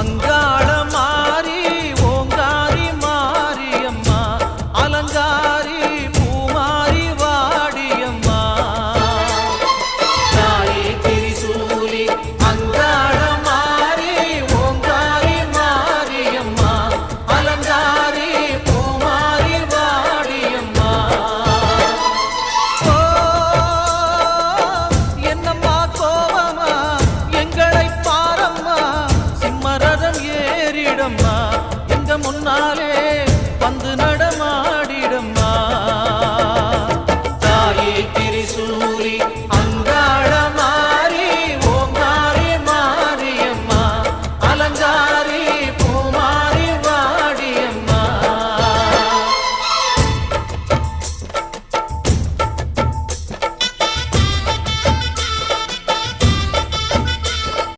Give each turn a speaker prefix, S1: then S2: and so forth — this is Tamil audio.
S1: 안 가. எங்க முன்னாலே வந்து நடமாடிடம்மா. தாயே திரிசூரி